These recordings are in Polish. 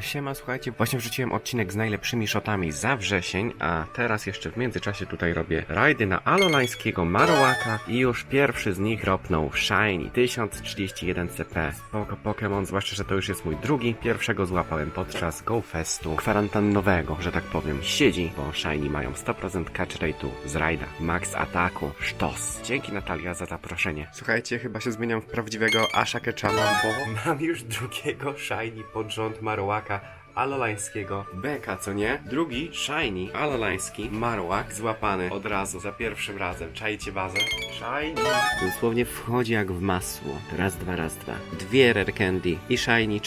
Siema, słuchajcie, właśnie wrzuciłem odcinek z najlepszymi shotami za wrzesień, a teraz jeszcze w międzyczasie tutaj robię rajdy na Alolańskiego Marowaka i już pierwszy z nich ropnął Shiny 1031 CP. Spoko Pokémon, zwłaszcza, że to już jest mój drugi. Pierwszego złapałem podczas Go Festu kwarantannowego, że tak powiem. Siedzi, bo Shiny mają 100% catch rate'u z rajda. Max ataku, sztos. Dzięki Natalia za zaproszenie. Słuchajcie, chyba się zmieniam w prawdziwego Asha Ketchupa, bo mam już drugiego Shiny pod rząd Marowaka alolańskiego beka, co nie? Drugi shiny alolański marowak złapany od razu za pierwszym razem. Czajcie bazę? Shiny. Dosłownie wchodzi jak w masło. Raz, dwa, raz, dwa. Dwie rare candy i shiny.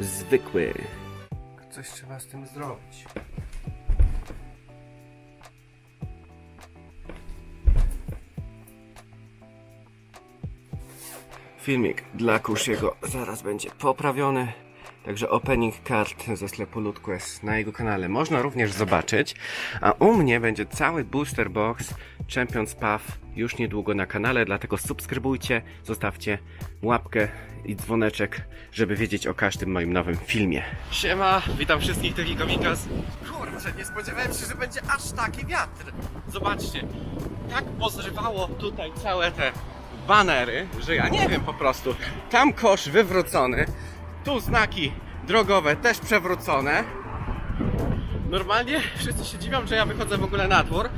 Zwykły. Coś trzeba z tym zrobić. Filmik dla Kushiego zaraz będzie poprawiony. Także opening card ze sklepu Loot Quest na jego kanale można również zobaczyć. A u mnie będzie cały booster box Champions Path już niedługo na kanale, dlatego subskrybujcie, zostawcie łapkę i dzwoneczek, żeby wiedzieć o każdym moim nowym filmie. Siema, witam wszystkich tych Gigomikas. Kurczę, nie spodziewałem się, że będzie aż taki wiatr. Zobaczcie, tak pozrywało tutaj całe te banery, że ja nie wiem po prostu. Tam kosz wywrócony, tu znaki drogowe też przewrócone. Normalnie wszyscy się dziwią, że ja wychodzę w ogóle na dwór.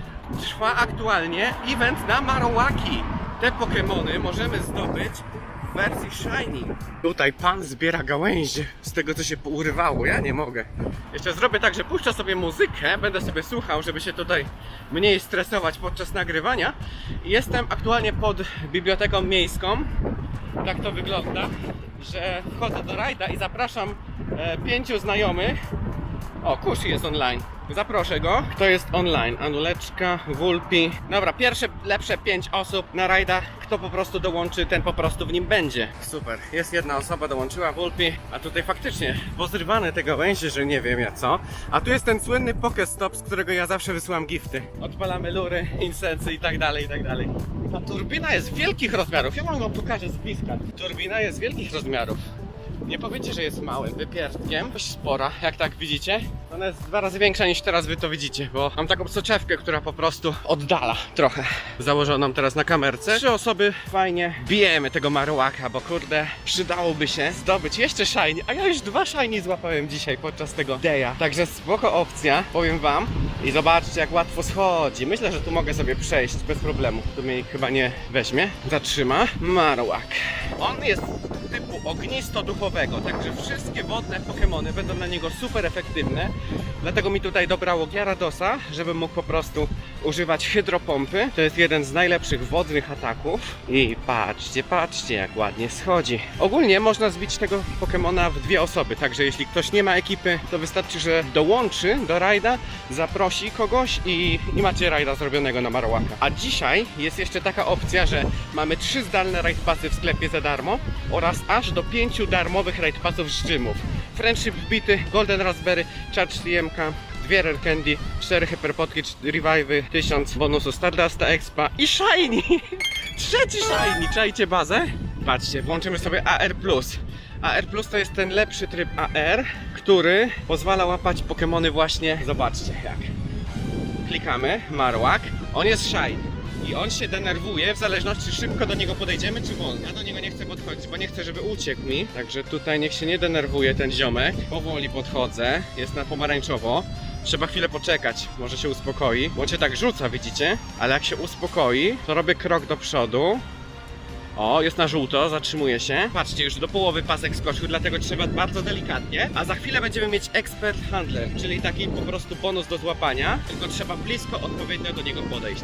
Trwa aktualnie event na Marowaki. Te Pokémony możemy zdobyć w wersji Shiny. Tutaj pan zbiera gałęzie z tego, co się urywało. Ja nie mogę. Jeszcze zrobię tak, że puszczę sobie muzykę, będę sobie słuchał, żeby się tutaj mniej stresować podczas nagrywania. Jestem aktualnie pod biblioteką miejską. Tak to wygląda, że wchodzę do rajda i zapraszam e, pięciu znajomych. O, Kushi jest online. Zaproszę go. Kto jest online? Anuleczka, Wulpi. Dobra, pierwsze lepsze pięć osób na rajda. Kto po prostu dołączy, ten po prostu w nim będzie. Super. Jest jedna osoba, dołączyła Wulpi. A tutaj faktycznie pozrywane te gałęzie, że nie wiem ja co. A tu jest ten słynny Pokestop, z którego ja zawsze wysyłam gifty. Odpalamy lury, insensy i tak dalej, i tak dalej. Ta turbina jest wielkich rozmiarów. Ja wam ją pokażę z bliska. Turbina jest wielkich rozmiarów. Nie powiecie, że jest małym wypierdkiem, dość spora, jak tak widzicie. Ona jest dwa razy większa niż teraz wy to widzicie, bo mam taką soczewkę, która po prostu oddala trochę. Założoną teraz na kamerce. Trzy osoby fajnie bijemy tego marułaka, bo kurde, przydałoby się zdobyć jeszcze shiny, a ja już dwa shiny złapałem dzisiaj podczas tego deja. Także spoko opcja, powiem wam. I zobaczcie jak łatwo schodzi. Myślę, że tu mogę sobie przejść bez problemu. Tu mnie chyba nie weźmie. Zatrzyma. Marowak. On jest ognisto-duchowego, także wszystkie wodne Pokémony będą na niego super efektywne. Dlatego mi tutaj dobrało Gyaradosa, żebym mógł po prostu używać hydropompy. To jest jeden z najlepszych wodnych ataków. I patrzcie, patrzcie jak ładnie schodzi. Ogólnie można zbić tego Pokémona w dwie osoby, także jeśli ktoś nie ma ekipy, to wystarczy, że dołączy do rajda, zaprosi kogoś i, i macie rajda zrobionego na Marowaka. A dzisiaj jest jeszcze taka opcja, że mamy trzy zdalne raid passy w sklepie za darmo oraz aż do pięciu darmowych raid passów z. Friendship wbity, Golden Raspberry, Charge CMK, dwie Rare Candy, cztery Hyperpotki, Revive'y, 1000 bonusu Stardasta Expa i Shiny! Trzeci Shiny! Czajcie bazę? Patrzcie, włączymy sobie AR+. AR Plus to jest ten lepszy tryb AR, który pozwala łapać Pokémony właśnie, zobaczcie jak. Klikamy, Marowak, on jest Shiny. I on się denerwuje w zależności szybko do niego podejdziemy czy wolno. Ja do niego nie chcę podchodzić, bo nie chcę, żeby uciekł mi. Także tutaj niech się nie denerwuje ten ziomek. Powoli podchodzę, jest na pomarańczowo. Trzeba chwilę poczekać, może się uspokoi. Bo się tak rzuca, widzicie? Ale jak się uspokoi, to robię krok do przodu. O, jest na żółto, zatrzymuje się. Patrzcie, już do połowy pasek skoczył, dlatego trzeba bardzo delikatnie. A za chwilę będziemy mieć Expert Handler, czyli taki po prostu bonus do złapania. Tylko trzeba blisko odpowiednio do niego podejść.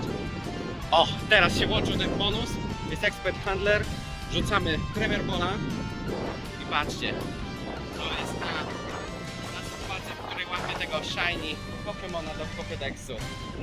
O, teraz się łączył ten bonus. Jest Expert Handler. Rzucamy Premier Bola. I patrzcie, tego Shiny Pokemona do Pokédexu.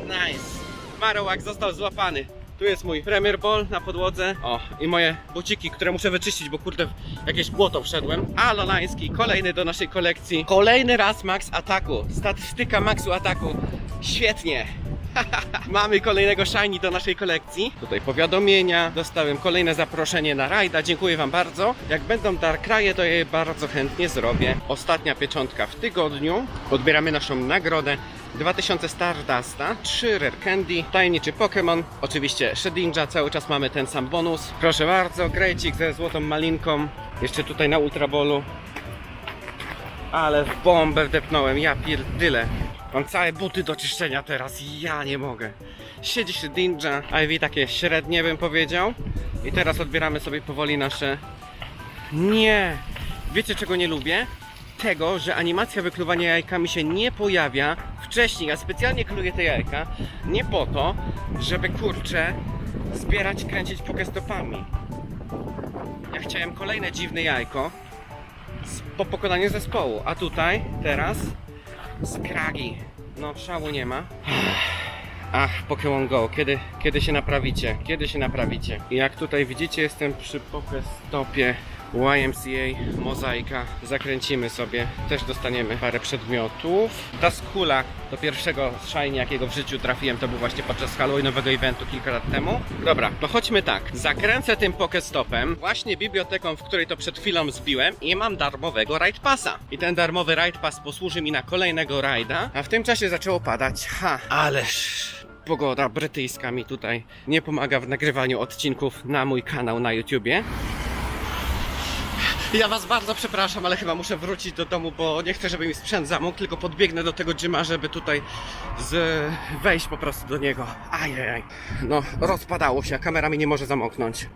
Nice! Marowak został złapany. Tu jest mój Premier Ball na podłodze. O, i moje buciki, które muszę wyczyścić, bo kurde, w jakieś błoto wszedłem. A Lolański, kolejny do naszej kolekcji. Kolejny raz max ataku. Statystyka maxu ataku. Świetnie. Mamy kolejnego shiny do naszej kolekcji. Tutaj powiadomienia, dostałem kolejne zaproszenie na rajda. Dziękuję Wam bardzo. Jak będą Darkraje, to je bardzo chętnie zrobię. Ostatnia pieczątka w tygodniu. Odbieramy naszą nagrodę. 2000 Stardusta, 3 Rare Candy, tajemniczy Pokémon, oczywiście Shedinja, cały czas mamy ten sam bonus. Proszę bardzo, grejcik ze złotą malinką, jeszcze tutaj na Ultrabolu. Ale w bombę wdepnąłem, ja pierdyle. Mam całe buty do czyszczenia teraz, ja nie mogę. Siedzi się Ninja, Ivy takie średnie bym powiedział. I teraz odbieramy sobie powoli nasze... Nie! Wiecie czego nie lubię? Tego, że animacja wykluwania jajkami się nie pojawia wcześniej. Ja specjalnie kluję te jajka nie po to, żeby kurczę zbierać, kręcić pokestopami. Ja chciałem kolejne dziwne jajko, po pokonaniu zespołu. A tutaj, teraz, skragi. No, szału nie ma. Ach, Pokémon Go, kiedy, kiedy się naprawicie? Kiedy się naprawicie? Jak tutaj widzicie, jestem przy Pokestopie YMCA Mozaika. Zakręcimy sobie, też dostaniemy parę przedmiotów. Ta skula do pierwszego shiny, jakiego w życiu trafiłem, to był właśnie podczas Halloweenowego eventu kilka lat temu. Dobra, to chodźmy tak. Zakręcę tym Pokestopem, właśnie biblioteką, w której to przed chwilą zbiłem i mam darmowego Ride Passa. I ten darmowy Ride Pass posłuży mi na kolejnego rajda, a w tym czasie zaczęło padać. Ha, ależ pogoda brytyjska mi tutaj nie pomaga w nagrywaniu odcinków na mój kanał na YouTubie. Ja was bardzo przepraszam, ale chyba muszę wrócić do domu, bo nie chcę, żeby mi sprzęt zamógł, tylko podbiegnę do tego gyma, żeby tutaj z... wejść po prostu do niego. Ajajaj. No, rozpadało się, kamera mi nie może zamoknąć.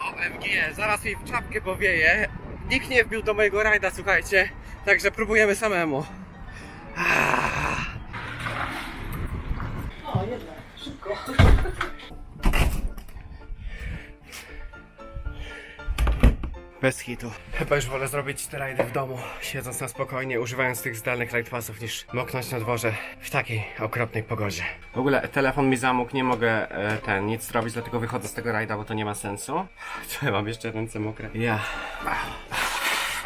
OMG, zaraz mi w czapkę powieje. Nikt nie wbił do mojego rajda, słuchajcie. Także próbujemy samemu. Ah. Bez hitu. Chyba już wolę zrobić te rajdy w domu, siedząc na spokojnie, używając tych zdalnych ride passów, niż moknąć na dworze w takiej okropnej pogodzie. W ogóle telefon mi zamógł, nie mogę e, ten nic zrobić, dlatego wychodzę z tego rajda, bo to nie ma sensu. Co ja mam jeszcze ręce mokre? Ja.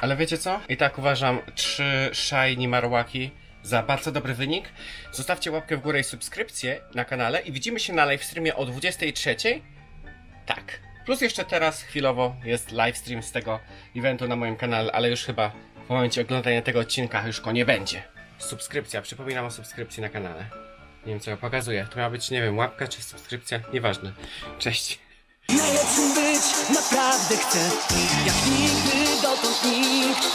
Ale wiecie co? I tak uważam trzy shiny marłaki za bardzo dobry wynik. Zostawcie łapkę w górę i subskrypcję na kanale i widzimy się na live streamie o 23. Tak. Plus jeszcze teraz chwilowo jest livestream z tego eventu na moim kanale, ale już chyba w momencie oglądania tego odcinka już go nie będzie. Subskrypcja, przypominam o subskrypcji na kanale. Nie wiem co ja pokazuję. To miała być, nie wiem, łapka czy subskrypcja? Nieważne. Cześć. Najlepszym być naprawdę chcę Jak nigdy dotąd nikt